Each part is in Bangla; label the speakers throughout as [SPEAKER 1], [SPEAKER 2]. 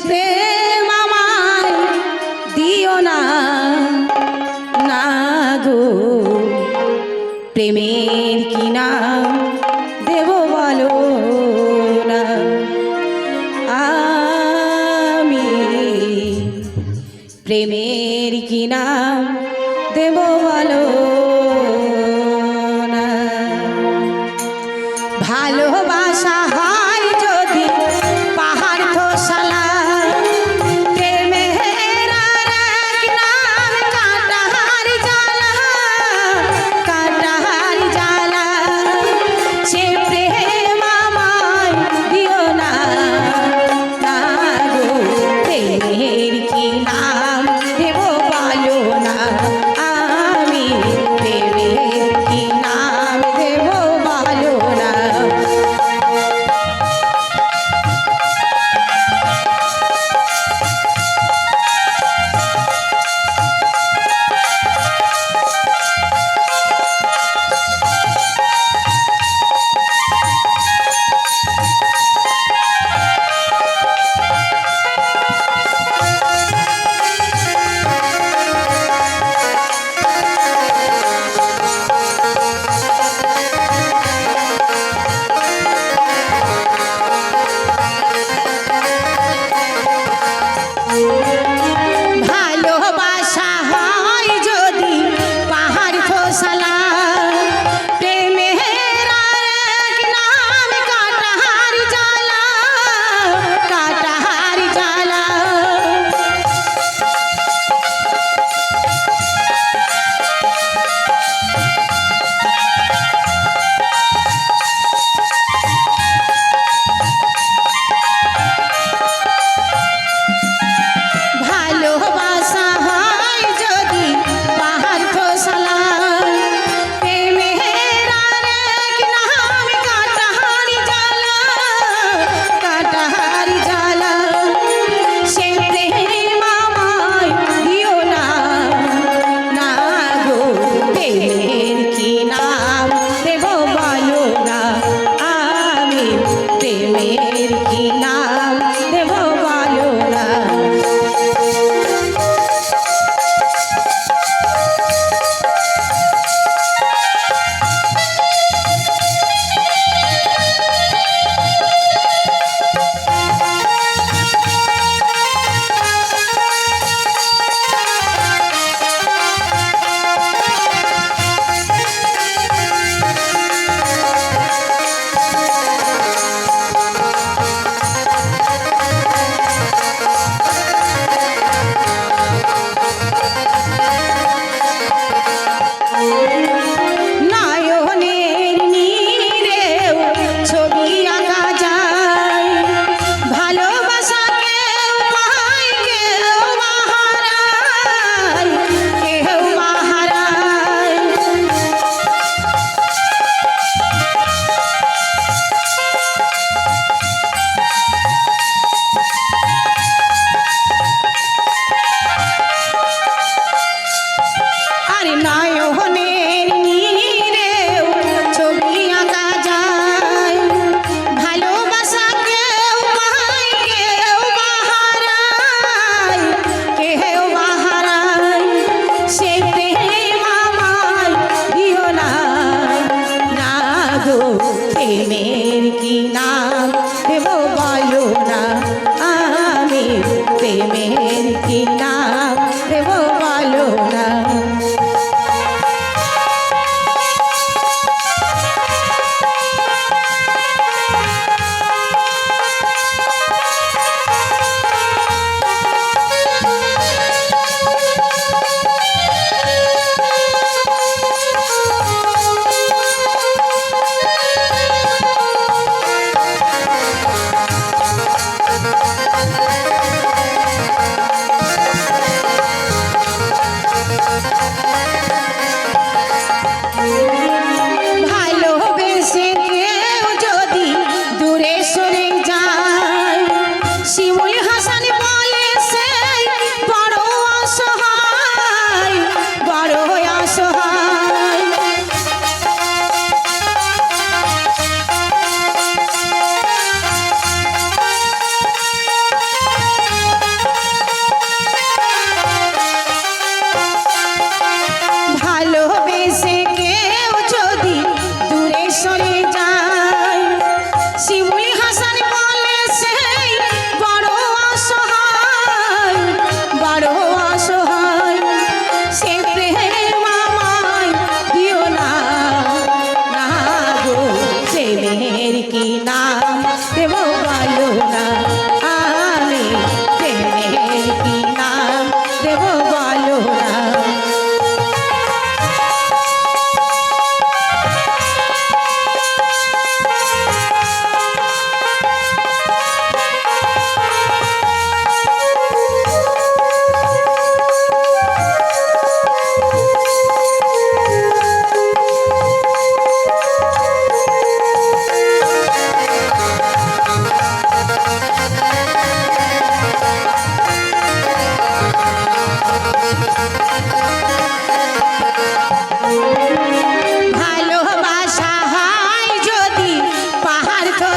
[SPEAKER 1] প্রেম আমায় দিও না না গো। প্রেমের কি নাম দেব বলো না। আমি প্রেমের কি নাম দেব বলো Yeah.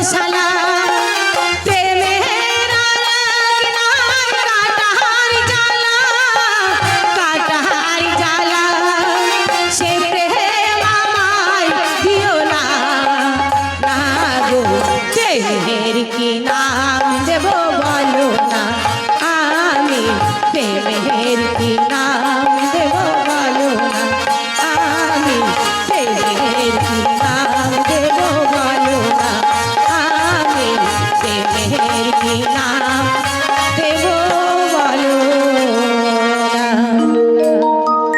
[SPEAKER 1] শালা।